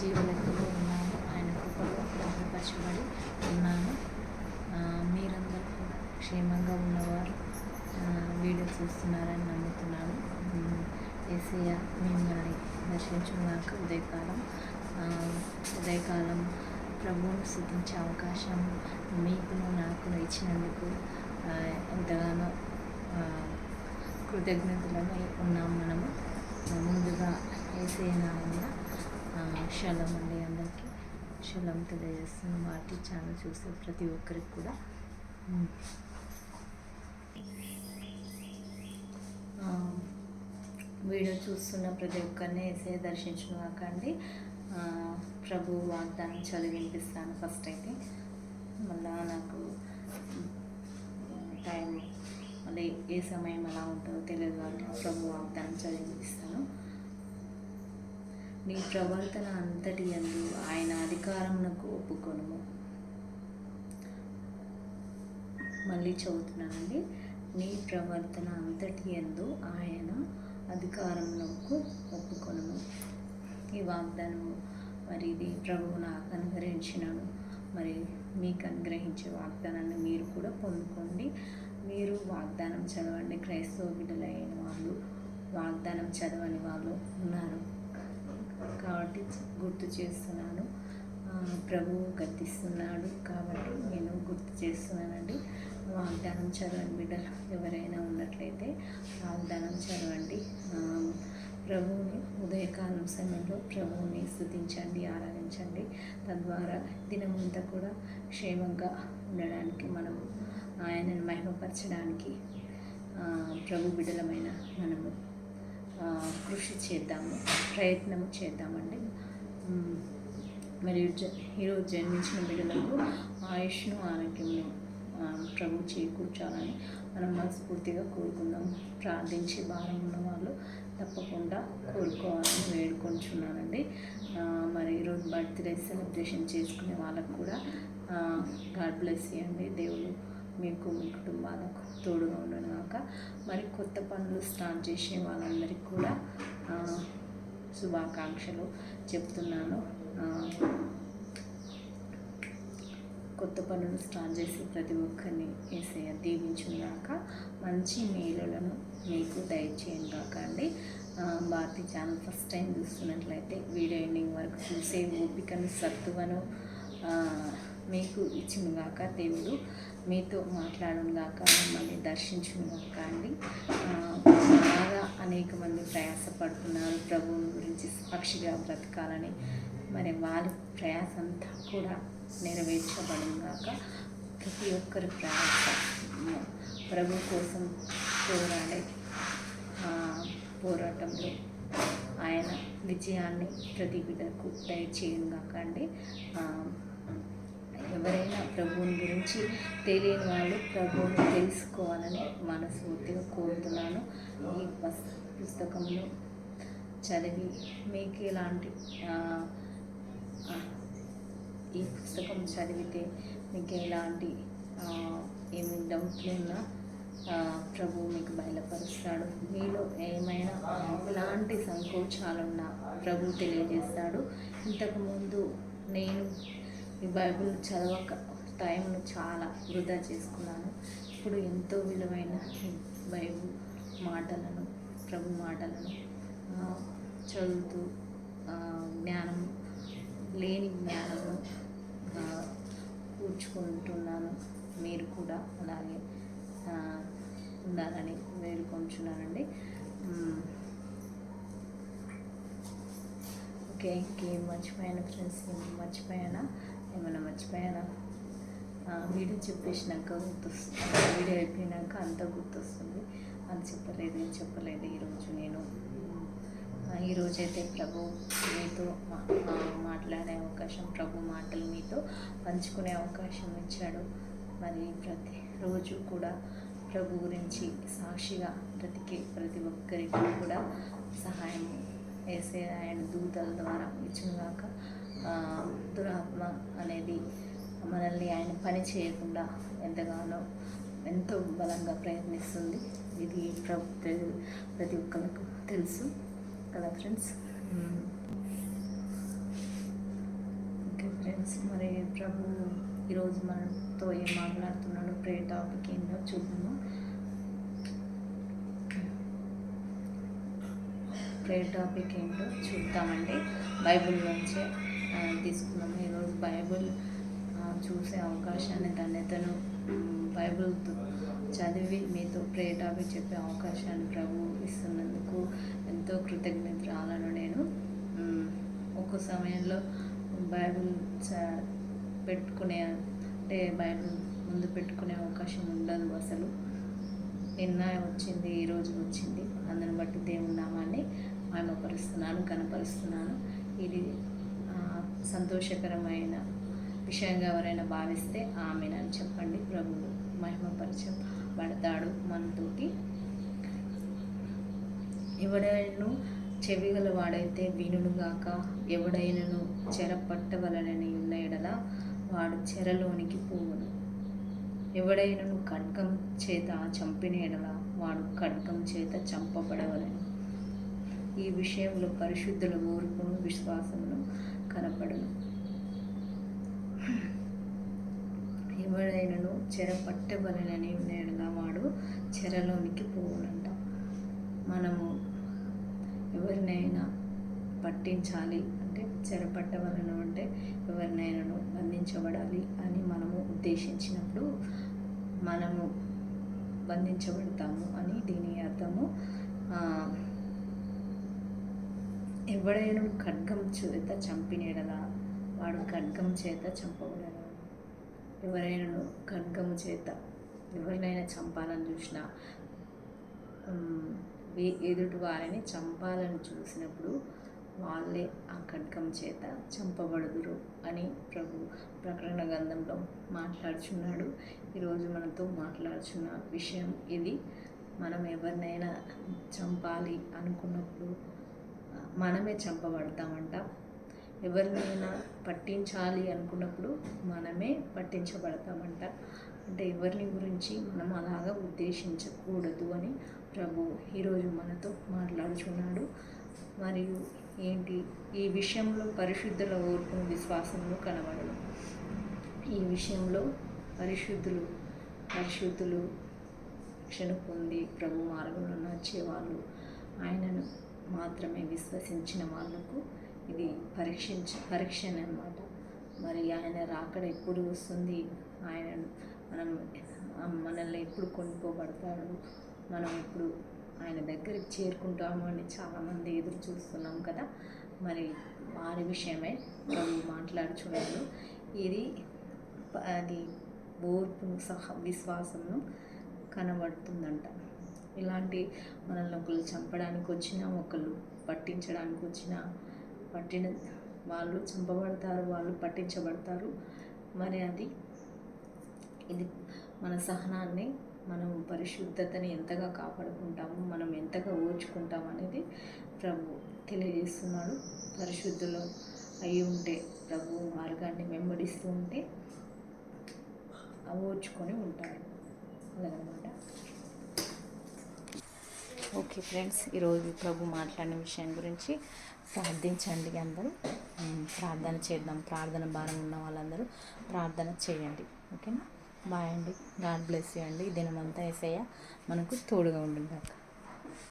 జీవలెక్కలో ఉన్నాను ఆయన కృపలో భద్రపరచబడి ఉన్నాను మీరందరూ కూడా క్షేమంగా ఉన్నవారు వీడియో చూస్తున్నారని నమ్ముతున్నాను ఏసీ మిమ్మల్ని దర్శించున్నాక ఉదయకాలం ఉదయకాలం ప్రభువును స్థుతించే అవకాశం మీకును నాకును ఇచ్చినందుకు ఎంతగానో ఆ, కృతజ్ఞతలమై ఉన్నాం మనము. ముందుగా ఏసయ్య నామమున ఆ, అండి అందరికీ. షలం తెలియజేస్తున్న వాటి ఛానల్ చూసే ప్రతి ఒక్కరికి కూడా. వీడియో చూస్తున్న ప్రతి ఒక్కరిని ఏసే దర్శించిన కాకండి ప్రభు వాగ్దానం చదివి వినిపిస్తాను ఫస్ట్ అయితే. మళ్ళా నాకు టైం మళ్ళీ ఏ సమయం ఎలా ఉంటుందో తెలియదు కాబట్టి ప్రభు వాగ్దానం చదివి వినిపిస్తాను నీ ప్రవర్తన అంతటి అందు ఆయన అధికారమునకు ఒప్పుకొనుము. మళ్ళీ చదువుతున్నానండి. నీ ప్రవర్తన అంతటి ఎందు ఆయన అధికారంలోకి ఒప్పుకొనుము. ఈ వాగ్దానము మరి ఇది ప్రభువు నాకు అనుగ్రహించినాడు. మరి మీకు అనుగ్రహించే వాగ్దానాన్ని మీరు కూడా పొందుకోండి. మీరు వాగ్దానం చదవండి. క్రైస్తవ బిడ్డలైన వాళ్ళు వాగ్దానం చదవని వాళ్ళు ఉన్నారు. కాబట్టి గుర్తు చేస్తున్నాను. ప్రభువు గద్దిస్తున్నాడు కాబట్టి నేను గుర్తు చేస్తున్నానండి. వాగ్దానం చదవండి బిడ్డలు ఎవరైనా ఉన్నట్లయితే వాగ్దానం చదవండి. ప్రభువుని ఉదయకాలం సమయంలో ప్రభువుని స్థుతించండి ఆరాధించండి. తద్వారా దినమంతా కూడా క్షేమంగా ఉండడానికి మనం ఆయనను మహిమపరచడానికి ప్రభు బిడ్డలమైన మనము కృషి చేద్దాము ప్రయత్నం చేద్దామండి. మరియు ఈరోజు జన్మించిన బిడ్డలకు ఆయుష్ను ఆరోగ్యంను ప్రభు చేకూర్చాలని మనం మనస్ఫూర్తిగా కోరుకుందాం. ప్రార్థించి భారం ఉన్న వాళ్ళు తప్పకుండా కోరుకోవాలని వేడుకొంచున్నానండి. మరి ఈరోజు బర్త్డే సెలబ్రేషన్ చేసుకునే వాళ్ళకు కూడా గాడ్ బ్లెస్ చేయండి. దేవుడు మీకు మీ కుటుంబాలకు తోడుగా ఉండను కాక మరి కొత్త పనులు స్టార్ట్ చేసే వాళ్ళందరికీ కూడా శుభాకాంక్షలు చెప్తున్నాను. కొత్త పనులు స్టార్ట్ చేసి ప్రతి ఒక్కరిని వేసేయ దీవించుగాక మంచి మేలులను మీకు దయచేయం కాక అండి. భారతి ఛానల్ ఫస్ట్ టైం చూస్తున్నట్లయితే వీడియో ఎండింగ్ వరకు చూసే ఓపికను సత్తువను మీకు ఇచ్చిన కాక దేవుడు. మీతో మాట్లాడును గాక మిమ్మల్ని దర్శించును అండి. బాగా అనేక మంది ప్రయాసపడుతున్నారు ప్రభువు గురించి సాక్షిగా బ్రతకాలని. మరి వారి ప్రయాస అంతా కూడా నెరవేర్చబడును ప్రతి ఒక్కరి ప్రయాస ప్రభు కోసం పోరాడే పోరాటంలో ఆయన విజయాన్ని ప్రతి బిడ్డకు దయచేయను గాక ఎవరైనా ప్రభువుని గురించి తెలియని వాళ్ళు ప్రభువుని తెలుసుకోవాలని మనస్ఫూర్తిగా కోరుతున్నాను. ఈ పుస్తకంలో చదివి మీకు ఎలాంటి ఈ పుస్తకం చదివితే మీకు ఎలాంటి ఏమి డౌట్లు ఉన్నా ప్రభు మీకు బయలుపరుస్తాడు. మీలో ఏమైనా ఎలాంటి సంకోచాలున్నా ప్రభు తెలియజేస్తాడు. ఇంతకుముందు నేను ఈ బైబిల్ చదవక టైంను చాలా వృధా చేసుకున్నాను. ఇప్పుడు ఎంతో విలువైన బైబిల్ మాటలను ప్రభు మాటలను చదువుతూ జ్ఞానం లేని జ్ఞానము కూర్చుకుంటున్నాను. మీరు కూడా అలాగే ఉండాలని వేడుకొంచున్నానండి. ఓకే ఇంకేం మర్చిపోయాను ఫ్రెండ్స్ ఏం మర్చిపోయానా? ఏమైనా మర్చిపోయానా? వీడియో చెప్పేసినాక గుర్తొస్తుంది. వీడియో అయిపోయినాక అంతా గుర్తొస్తుంది. అది చెప్పలేదు ఇది చెప్పలేదు. ఈరోజు నేను ఈరోజైతే ప్రభు మీతో మాట్లాడే అవకాశం ప్రభు మాటలు మీతో పంచుకునే అవకాశం ఇచ్చాడు. మరి ప్రతి రోజు కూడా ప్రభు గురించి సాక్షిగా బ్రతికే ప్రతి ఒక్కరికి కూడా సహాయం వేసే ఆయన దూతల ద్వారా ఇచ్చుగాక దురాత్మ అనేది మనల్ని ఆయన పని చేయకుండా ఎంతగానో ఎంతో బలంగా ప్రయత్నిస్తుంది. ఇది ప్రభు ప్రతి ఒక్కరికి తెలుసు కదా ఫ్రెండ్స్? ఓకే ఫ్రెండ్స్ మరి ప్రభు ఈరోజు మనతో ఏం మాట్లాడుతున్నాడు ప్రే టాపిక్ ఏంటో చూద్దాము. ప్రే టాపిక్ ఏంటో చూద్దామండి. బైబిల్ నుంచే తీసుకున్నాము. ఈరోజు బైబిల్ చూసే అవకాశాన్ని ధన్యతను తను బైబిల్ చదివి మీతో ప్రే టాపిక్ చెప్పే అవకాశాన్ని ప్రభు ఇస్తున్నందుకు ఎంతో కృతజ్ఞతరాలను నేను. ఒక సమయంలో బైబిల్ చ పెట్టుకునే అంటే బైబిల్ ముందు పెట్టుకునే అవకాశం ఉండదు అసలు. నిన్న వచ్చింది ఈ రోజు వచ్చింది అందుని బట్టి దేవుని నామాన్ని మహిమపరుస్తున్నాను కనపరుస్తున్నాను ఇది సంతోషకరమైన విషయంగా ఎవరైనా భావిస్తే ఆమెనని చెప్పండి ప్రభువు మహిమపరచం పడతాడు మనతోటి. ఎవడైనా చెవిగల వాడైతే వినుగాక ఎవడైనను చెర పట్టవలనని ఉన్న ఎడల వాడు చెరలోనికి పోవును. ఎవడైనను ఖడ్గం చేత చంపిన ఎడల వాడు ఖడ్గం చేత చంపబడవలను. ఈ విషయంలో పరిశుద్ధుల ఓర్పును విశ్వాసమును కనపడును. ఎవడైనను చెర పట్టబలనని ఉన్న వాడు చెరలోనికి పోవునంట. మనము ఎవరినైనా పట్టించాలి అంటే చెర చెరపట్టవలను అంటే ఎవరినైనాను బంధించబడాలి అని మనము ఉద్దేశించినప్పుడు మనము బంధించబడతాము అని దీని అర్థం ఆ, ఎవడైనా ఖడ్గం చేత చంపినేడలా? వాడు ఖడ్గం చేత చంపబడను ఎవరైనా ఖడ్గము చేత ఎవరినైనా చంపాలని చూసినా ఎదుటి వారిని చంపాలని చూసినప్పుడు వాళ్ళే ఆ ఖడ్గం చేత చంపబడుదురు అని ప్రభు ప్రకటన గ్రంథంలో మాట్లాడుచున్నాడు. ఈరోజు మనతో మాట్లాడుచున్న విషయం ఇది. మనం ఎవరినైనా చంపాలి అనుకున్నప్పుడు మనమే చంపబడతామంట. ఎవరినైనా పట్టించాలి అనుకున్నప్పుడు మనమే పట్టించబడతామంట. అంటే ఎవరిని గురించి మనం అలాగా ఉద్దేశించకూడదు అని ప్రభు ఈరోజు మనతో మాట్లాడుచున్నాడు. మరియు ఏంటి? ఈ విషయంలో పరిశుద్ధుల ఓర్పును విశ్వాసమును కనబడడం ఈ విషయంలో పరిశుద్ధులు పరిశుద్ధులు రక్షణ పొంది ప్రభు మార్గంలో నచ్చేవాళ్ళు ఆయనను మాత్రమే విశ్వసించిన వాళ్ళకు ఇది పరీక్షించ పరీక్ష అనమాట మరి ఆయన రాకడ ఎప్పుడు వస్తుంది? ఆయన మనం మనల్ని ఎప్పుడు కొనుక్కోబడతాడు? మనం ఎప్పుడు ఆయన దగ్గరికి చేరుకుంటాము అని చాలామంది ఎదురు చూస్తున్నాం కదా? మరి వారి విషయమే ప్రభు మాట్లాడుచున్నాడు ఇది అది ఓర్పును సహ విశ్వాసమును కనబడుతుందంట. ఇలాంటి మనల్ని ఒకళ్ళు చంపడానికి వచ్చినా ఒకళ్ళు పట్టించడానికి వచ్చినా పట్టిన వాళ్ళు చంపబడతారు వాళ్ళు పట్టించబడతారు. మరి అది ఇది మన సహనాన్ని మనం పరిశుద్ధతని ఎంతగా కాపాడుకుంటాము మనం ఎంతగా ఓర్చుకుంటాం అనేది ప్రభు తెలియజేస్తున్నాడు. పరిశుద్ధులు అయి ఉంటే ప్రభు మార్గాన్ని వెంబడిస్తూ ఉంటే ఓర్చుకొని ఉంటారు అలాగనమాట ఓకే ఫ్రెండ్స్ ఈరోజు ప్రభు మాట్లాడిన విషయం గురించి ప్రార్థించండి అందరూ. ప్రార్థన చేద్దాం. ప్రార్థన భారం ఉన్న వాళ్ళందరూ ప్రార్థన చేయండి. ఓకేనా? బాయ్ అండి. గాడ్ బ్లెస్ యూ అండి. దినమంతా ఏసయ్య మనకు తోడుగా ఉండుగాక.